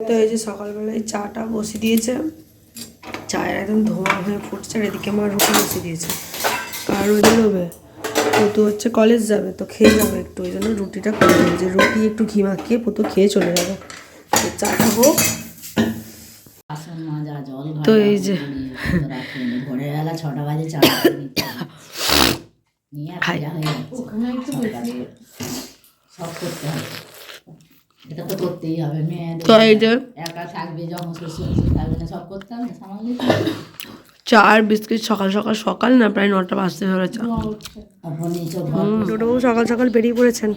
তো এই যে সকালবেলায় চাটা বসিয়ে দিয়েছে চায়ের একদম ধোঁয়া হয়ে ফুটছে আর এদিকে আমার রুটি বসিয়ে দিয়েছে কার রোদে নেবে পুতু হচ্ছে কলেজ যাবে তো খেয়ে যাবে একটু ওই জন্য রুটিটা করে দিয়েছে রুটি একটু ঘি মাখিয়ে পুতু খেয়ে চলে যাবে তো চাটা হোক বাসন মাজা জল তো এই যে। তো ছটা বাজে চা হবে। নিয়ে। সব করতে হবে এটা তো করতেই হবে মেয়েদের তো এই যে একা থাকবে যখন শ্বশুর শ্বশুর থাকবে না সব করতে হবে সামাল চা আর বিস্কিট সকাল সকাল সকাল না প্রায় নটা বাজতে নিচে ঘর ডোডোবাবু সকাল সকাল বেরিয়ে পড়েছেন।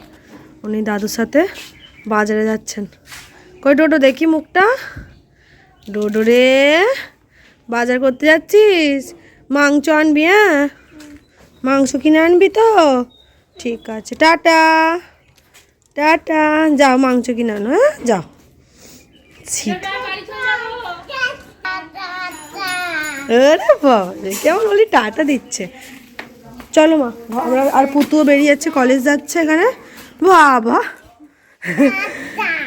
উনি দাদুর সাথে বাজারে যাচ্ছেন। কই ডোডো দেখি মুখটা। ডোডো রে বাজার করতে যাচ্ছিস? মাংস আনবি হ্যাঁ? মাংস কিনে আনবি তো? ঠিক আছে টাটা। টাটা যাও মাংস কিনে আনো হ্যাঁ? যাও। কেমন বলি টাটা দিচ্ছে। চলো মা আমরা আর পুতুও বেরিয়ে যাচ্ছে কলেজ যাচ্ছে এখানে। বাবা।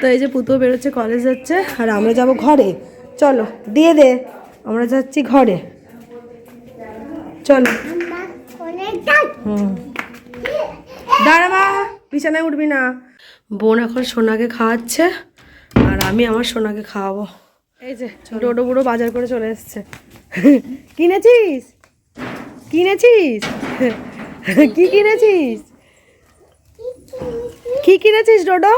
তো এই যে পুতুও বেরোচ্ছে কলেজ যাচ্ছে আর আমরা যাব ঘরে। চলো দিয়ে দে। আমরা যাচ্ছি ঘরে। চলো। হুম। দাঁড়া মা বিছানায় উঠবি না। বোন এখন সোনাকে খাওয়াচ্ছে আর আমি আমার সোনাকে খাওয়াবো। এই যে ডোডো বুড়ো বাজার করে চলে এসছে। কিনেছিস? কিনেছিস? কি কিনেছিস? কি কিনেছিস ডোডো?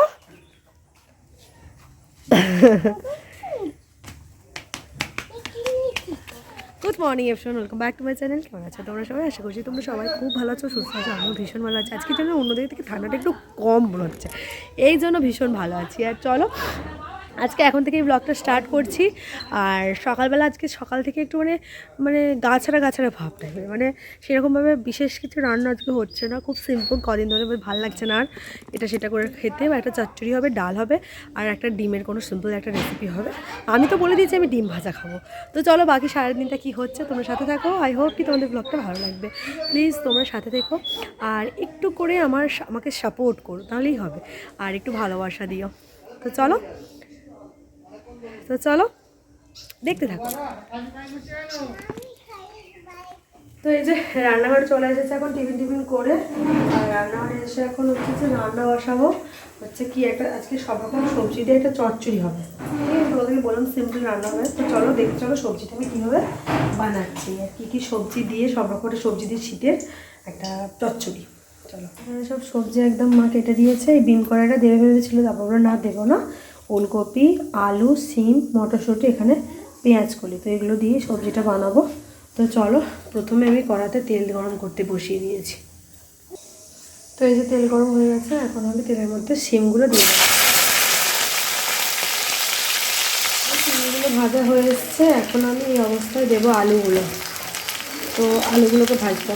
Good morning এফশন welcome back to my channel কেমন আছো তোমরা সবাই? আশা করছি তোমরা সবাই খুব ভালো আছো, সুস্থ আছো। আমিও ভীষণ ভালো আছি। আজকের জন্য অন্যদিকে থেকে ঠান্ডাটা একটু কম হচ্ছে। এই জন্য ভীষণ ভালো আছি। আর চলো আজকে এখন থেকেই ব্লগটা স্টার্ট করছি। আর সকালবেলা আজকে সকাল থেকে একটু মানে মানে গাছাড়া গাছাড়া ভাব টাইপের মানে সেরকমভাবে বিশেষ কিছু রান্না আজকে হচ্ছে না। খুব সিম্পল কদিন ধরে বেশ ভালো লাগছে না আর। এটা সেটা করে খেতে। বা একটা চচ্চড়ি হবে, ডাল হবে, আর একটা ডিমের কোনো সিম্পল একটা রেসিপি হবে। আমি তো বলে দিয়েছি আমি ডিম ভাজা খাব। তো চলো বাকি সারাদিনটা কী হচ্ছে তোমরা সাথে থাকো। আই হোপ কি তোমাদের ব্লগটা ভালো লাগবে। প্লিজ তোমরা সাথে থেকো। আর একটু করে আমার আমাকে সাপোর্ট করো, তাহলেই হবে। আর একটু ভালোবাসা দিও। তো চলো তো চলো, দেখতে থাকো। তো এই যে রান্নাঘরে চলে এসেছে এখন, টিফিন টিফিন করে। আর রান্নাঘরে এসে এখন হচ্ছে যে রান্না বসাবো। হচ্ছে কি একটা, আজকে সব রকম সবজি দিয়ে একটা চচ্চড়ি হবে। তোমাদেরকে বললাম সিম্পল রান্না হবে। তো চলো, দেখতে চলো সবজিটা আমি কীভাবে বানাচ্ছি আর কী কী সবজি দিয়ে, সব রকমের সবজি দিয়ে শীতের একটা চচ্চড়ি। চলো। সব সবজি একদম মা কেটে দিয়েছে, এই বিম কড়াইটা দেবে ভেবেছিল, তারপর না দেবো না। ওলকপি আলু, সিম, মটরশুঁটি, এখানে পেঁয়াজ কলি। তো এগুলো দিয়ে সবজিটা বানাবো। তো চলো, প্রথমে আমি কড়াতে তেল গরম করতে বসিয়ে দিয়েছি। তো এই যে তেল গরম হয়ে গেছে, এখন আমি তেলের মধ্যে সিমগুলো দিয়ে দেবো। সিমগুলো ভাজা হয়ে এসছে, এখন আমি এই অবস্থায় দেবো আলুগুলো। তো আলুগুলোকে ভাজবো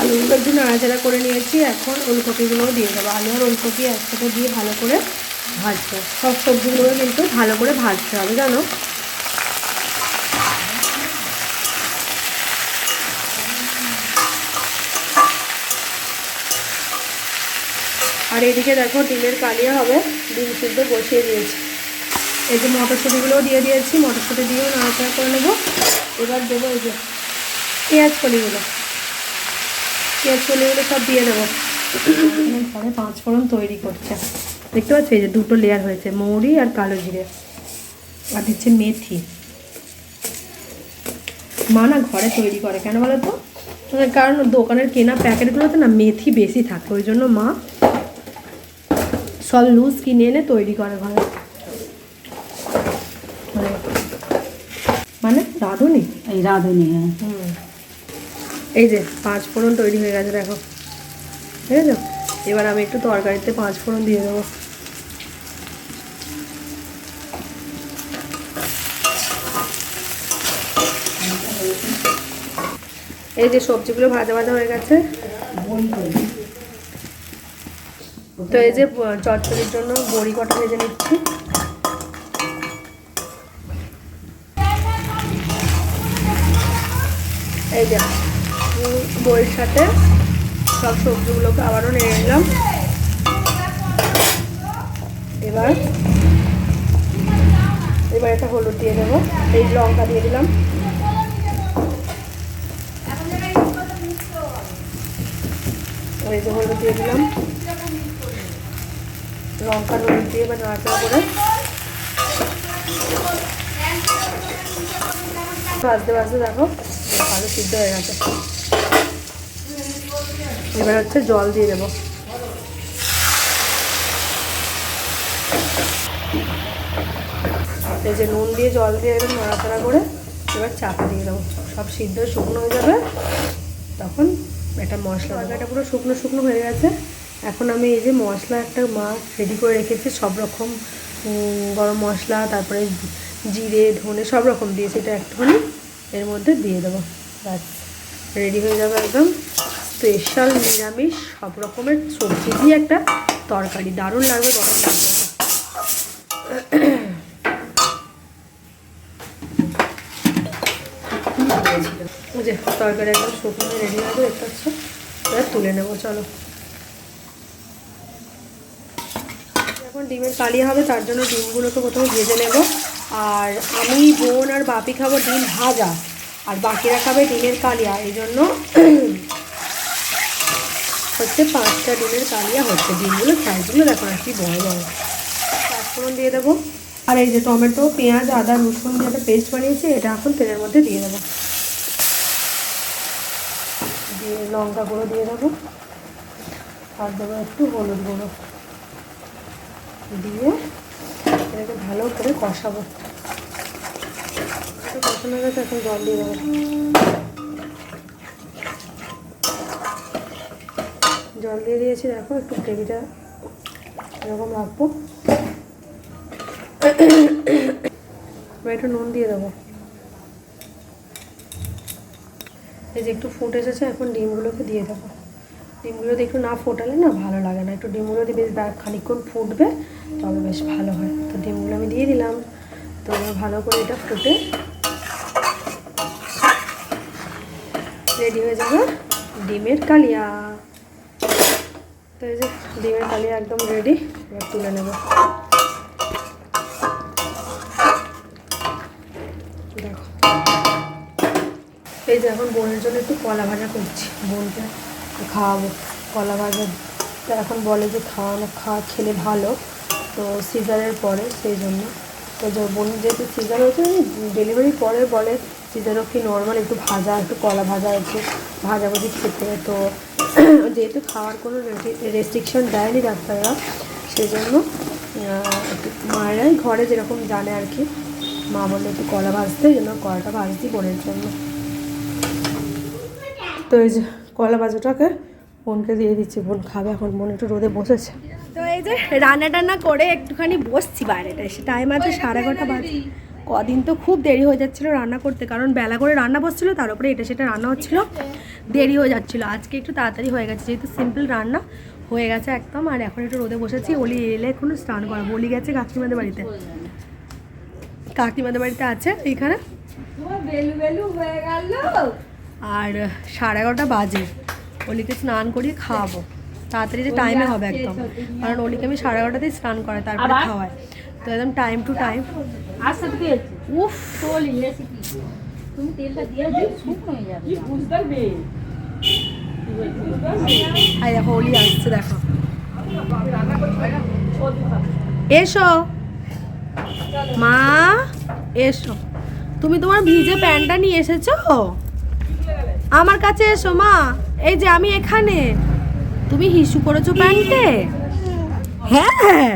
আলুগুলো একটু নাড়াচাড়া করে নিয়েছি, এখন ওলকপিগুলোও দিয়ে দেবো। আলু আর ওলকপি একসাথে দিয়ে ভালো করে ভাজবো। সব সবজিগুলো কিন্তু ভালো করে ভাজতে হবে, জানো? আর এদিকে দেখো ডিমের কালিয়া হবে, ডিম সিদ্ধ বসিয়ে দিয়েছি। এই যে মটরশুঁটিগুলোও দিয়ে দিয়েছি, মটরশুঁটি দিয়েও নাড়াচাড়া করে নেব। এবার দেবো এই যে পেঁয়াজ কলিগুলো। পেঁয়াজ কলিগুলো সব দিয়ে দেবো। পরে পাঁচ ফোড়ন তৈরি করছে। দেখতে পাচ্ছি? এই যে দুটো লেয়ার হয়েছে মৌরি আর কালো জিরে। আর দিচ্ছে মেথি। মা না ঘরে তৈরি করে কেন বলো তো? মানে কারণ দোকানের কেনা প্যাকেটগুলোতে না মেথি বেশি থাকে ওই জন্য মা সব লুজ কিনে এনে তৈরি করে ঘরে। মানে মানে রাঁধুনি? এই রাঁধুনি হ্যাঁ। এই যে পাঁচ ফোড়ন তৈরি হয়ে গেছে দেখো। ঠিক আছে এবার আমি একটু তরকারিতে পাঁচ ফোড়ন দিয়ে দেবো। এই যে সবজিগুলো ভাজা ভাজা হয়ে গেছে। তো এই যে চচ্চড়ির জন্য বড়ি কটা ভেজে নিচ্ছি। এই যে, বড়ির সাথে সব সবজিগুলোকে আবারও নিয়ে নিলাম। এবার এবার একটা হলুদ দিয়ে দেবো। এই লঙ্কা দিয়ে দিলাম। এই যে হলুদ দিয়ে দিলাম। লঙ্কা হলুদ দিয়ে এবার নাড়াচাড়া করে। ভাজতে ভাজতে দেখো ভালো সিদ্ধ হয়ে গেছে। এবার হচ্ছে জল দিয়ে দেবো। এই যে নুন দিয়ে জল দিয়ে এরকম নাড়াচাড়া করে এবার চাপা দিয়ে দেবো। সব সিদ্ধ শুকনো হয়ে যাবে, তখন একটা মশলা তরকারিটা পুরো শুকনো শুকনো হয়ে গেছে। এখন আমি এই যে মশলা একটা মা রেডি করে রেখেছি, সব রকম গরম মশলা, তারপরে জিরে, ধনে, সব রকম দিয়েছি এটা একটুখানি এর মধ্যে দিয়ে দেবো। ব্যাস রেডি হয়ে যাবে একদম। স্পেশাল নিরামিষ, সব রকমের সবজি দিয়ে একটা তরকারি। দারুণ লাগবে, গরম লাগবে এটা। ওই যে তরকারি একদম শুকনো রেডি হবে দেখতে পাচ্ছ? এবার তুলে নেব, চলো। এখন ডিমের কালিয়া হবে, তার জন্য ডিমগুলোকে প্রথমে ভেজে নেব। আর আমি বোন আর বাপি খাব ডিম ভাজা, আর বাকিরা খাবে ডিমের কালিয়া। এই জন্য হচ্ছে পাঁচটা ডিমের কালিয়া হচ্ছে, ডিমগুলো সাইজগুলো দেখো আর কি বড় বড়। পাঁচফোড়ন দিয়ে দেবো। আর এই যে টমেটো, পেঁয়াজ, আদা, রসুন দিয়ে একটা পেস্ট বানিয়েছি, এটা এখন তেলের মধ্যে দিয়ে দেবো। লঙ্কা গুঁড়ো দিয়ে দেবো। আর দেবো একটু হলুদ গুঁড়ো। দিয়ে এটাকে ভালো করে কষাবো। কষানো গেছে এখন জল দিয়ে দেবো। জল দিয়ে দিয়েছি, দেখো একটু গ্রেভিটা এরকম রাখব। একটু নুন দিয়ে দেবো। এই যে একটু ফুট এসেছে, এখন ডিমগুলোকে দিয়ে দেবো। ডিমগুলো একটু না ফোটালে না ভালো লাগে না। একটু ডিমগুলো দিয়ে বেশ খানিকক্ষণ ফুটবে, তবে বেশ ভালো হয়। তো ডিমগুলো আমি দিয়ে দিলাম। তো ভালো করে এটা ফুটে রেডি হয়ে যাবে ডিমের কালিয়া। তো এই যে ডিমের কালিয়া একদম রেডি, এবার তুলে নেব দেখো এই যে এখন বোনের জন্য একটু কলা ভাজা করছি। বোনকে খাওয়াবো কলা ভাজা। তা এখন বলে যে খাওয়ানো খাওয়া খেলে ভালো। তো সিজারের পরে সেই জন্য। তো বোনের যেহেতু সিজার হয়েছে ডেলিভারির পরে বলে সিজারও কি নর্মাল একটু ভাজা, একটু কলা ভাজা একটু ভাজাভুজি খেতে। তো যেহেতু খাওয়ার কোনো রেস্ট্রিকশন দেয়নি ডাক্তাররা, সেই জন্য মায়েরাই ঘরে যেরকম জানে আর কি, মা বলল একটু কলা ভাজতে জন্য কলাটা ভাজতি বোনের জন্য। তো এই যে কলা বাজুটাকে বোনকে দিয়ে দিচ্ছি। বোন খাবে এখন বোন একটু রোদে বসেছে। তো এই যে রান্না টান্না করে একটুখানি বসছি বাইরেটা এসে টাইম আছে সাড়ে এগারোটা বাজে। কদিন তো খুব দেরি হয়ে যাচ্ছিল রান্না করতে কারণ বেলা করে রান্না বসছিলো তার উপরে এটা সেটা রান্না হচ্ছিল। দেরি হয়ে যাচ্ছিল আজকে একটু তাড়াতাড়ি হয়ে গেছে যেহেতু সিম্পল রান্না হয়ে গেছে একদম। আর এখন একটু রোদে বসেছি ওলি এলে এখনও স্নান করা বলি গেছে কাকিমাদের বাড়িতে। কাকিমাদের বাড়িতে আছে এইখানে। আর সাড়ে এগারোটা বাজে। অলিকে স্নান করিয়ে খাওয়াবো। তাড়াতাড়ি যে টাইমে হবে একদম। কারণ অলিকে আমি সাড়ে এগারোটাতেই স্নান করাই তারপরে খাওয়াই। তো একদম টাইম টু টাইম উফ! তুমি তেলটা দিয়ে হয়ে যাবে। হাই দেখো অলি আসছে দেখো। এসো। মা এসো। তুমি তোমার ভিজে প্যান্টটা নিয়ে এসেছ? আমার কাছে এসো, মা। এই যে আমি এখানে। তুমি হিসু করেছ প্যান্টে? হ্যাঁ।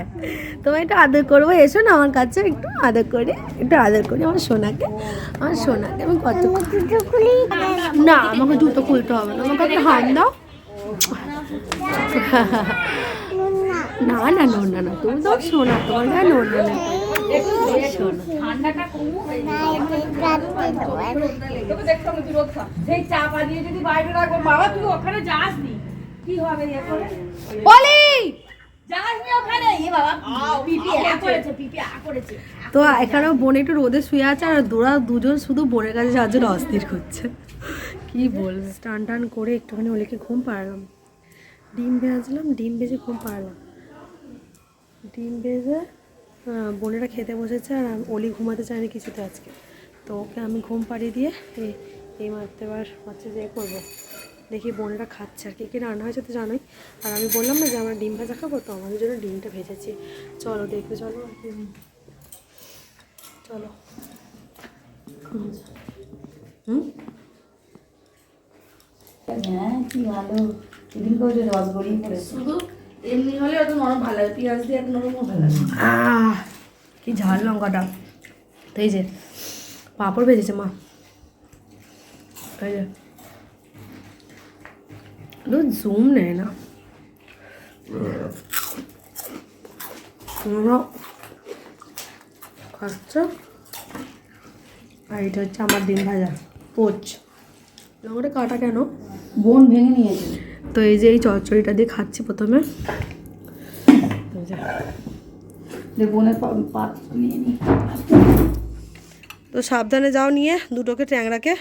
তোমায় একটু আদর করব। এসো না আমার কাছে, একটু আদর করে, একটু আদর করি আমার সোনাকে। আমার সোনাকে আমি কত না, আমাকে জুতো খুলতে হবে না। আমাকে একটা হাত দাও। না না, নো, না তুমি তো সোনা, তোমার না নো না বলি! তো এখানেও বোন একটু রোদে শুয়ে আছে আর তোরা দুজন শুধু বোনের কাছে যাওয়ার জন্য অস্থির করছে। কি বলবে? টান টান করে একটুখানি ওলিকে ঘুম পাড়লাম। ডিম ভেজলাম, ডিম ভেজে ঘুম পাড়লাম। ডিম ভেজে বোনেরা খেতে বসেছে আর আমি- অলি ঘুমাতে চায়নি কিছুতে আজকে। তো ওকে আমি ঘুম পাড়িয়ে দিয়ে এই এই মারতে এবার হচ্ছে যে এ করব। দেখি বোনেরা খাচ্ছে আর কি। কি রান্না হয়েছে তো জানোই। আর আমি বললাম না যে আমরা ডিম ভাজা খাব তো আমাদের জন্য ডিমটা ভেজেছি। চলো দেখবে চলো। চলো। হুম? হ্যাঁ কি ভালো। রস গড়িয়ে পড়েছে শুধু এমনি হলে অত নরম ভালো লাগে পেঁয়াজ দিয়ে এত নরম ভালো লাগে। কি ঝাল লঙ্কাটা। তো এই যে পাঁপড় ভেজেছে মা। এই যে। জুম নেয় না। তোমরা আর এটা হচ্ছে আমার ডিম ভাজা পোচ। লঙ্কাটা কাটা কেন? বোন ভেঙে নিয়েছে। তো এই যে এই চচ্চড়িটা দিয়ে খাচ্ছি প্রথমে। তো সাবধানে যাও নিয়ে দুটোকে ট্যাংরাকে।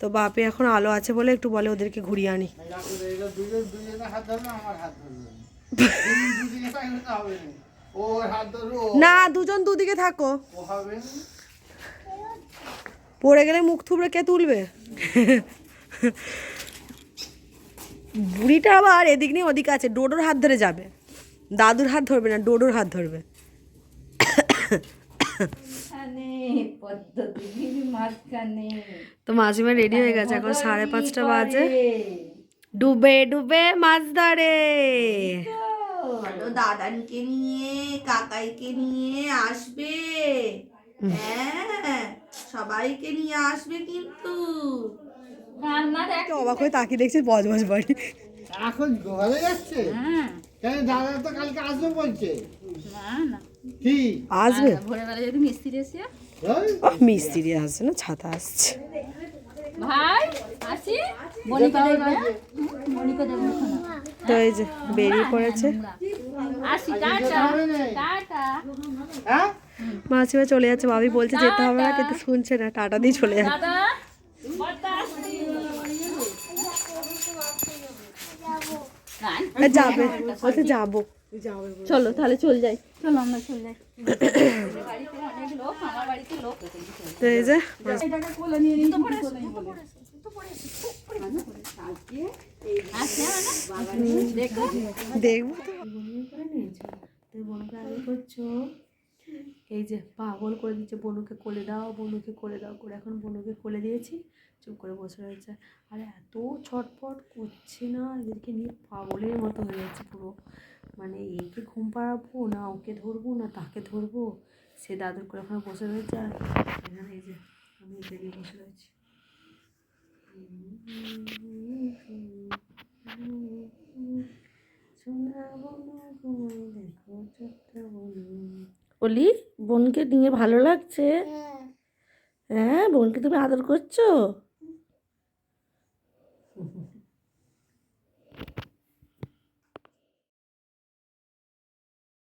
তো বাপে এখন আলো আছে বলে একটু বলে ওদেরকে ঘুরিয়ে আনি। না দুজন দুদিকে থাকো। পড়ে গেলে মুখ থুবড়ে কে তুলবে? বুড়িটা আবার এদিক নিয়ে ওদিকে আছে ডোডোর হাত ধরে যাবে। দাদুর হাত ধরবে না ডোডোর হাত ধরবে। তো মাঝিমা রেডি হয়ে গেছে এখন সাড়ে পাঁচটা বাজে। ডুবে ডুবে মাছ ধরে। দাদানকে নিয়ে কাকাইকে নিয়ে আসবে। হ্যাঁ সবাইকে নিয়ে আসবে কিন্তু। অবাক হয়ে তাকিয়ে দেখছি বজবজ বাড়ি এখন ঘরে যাচ্ছে? কেন দাদা তো কালকে আসবে বলছে? কি? আসবে? ভোরবেলা যদি মিস্ত্রি এসে মিস্ত্রি আসছে না ছাতা আসছে। ভাই আসি? মনিকা দেখবে? মনিকা দেখবে তো এই যে বেরিয়ে পড়েছে। আসি টাটা টাটা। হ্যাঁ? মাসিমা চলে যাচ্ছে ভাবি বলছে যেতে হবে না কিন্তু শুনছে না টাটা দিয়ে চলে যাচ্ছে দাদা বড়টা আসছি আর যাবে। বলছে যাব। চলো তাহলে চল যাই। চলো আমরা চল যাই। বাড়িতে অনেক লোক আমার বাড়িতে লোক তো এই যে এটাকে কোলে নিয়ে নিন তো পড়ে দেখব তো আগে করছ এই যে পাগল করে দিচ্ছে বনুকে কোলে দাও, বনুকে কোলে দাও, করে এখন বনুকে কোলে দিয়েছি, চুপ করে বসে রয়েছে। আর এত ছটফট করছে না, এদেরকে নিয়ে পাগলের মতো হয়ে যাচ্ছে পুরো। মানে একে ঘুম পাড়াবো, না ওকে ধরবো, না তাকে ধরবো, সে দাদুর করে ওখানে বসে রয়েছে, আর এখানে এই যে আমি একে নিয়ে বসে রয়েছি। শোনাবো না ঘুমাই দেখো ছোট্ট বনু বলি বোনকে নিয়ে ভালো লাগছে? হ্যাঁ বোনকে তুমি আদর করছ?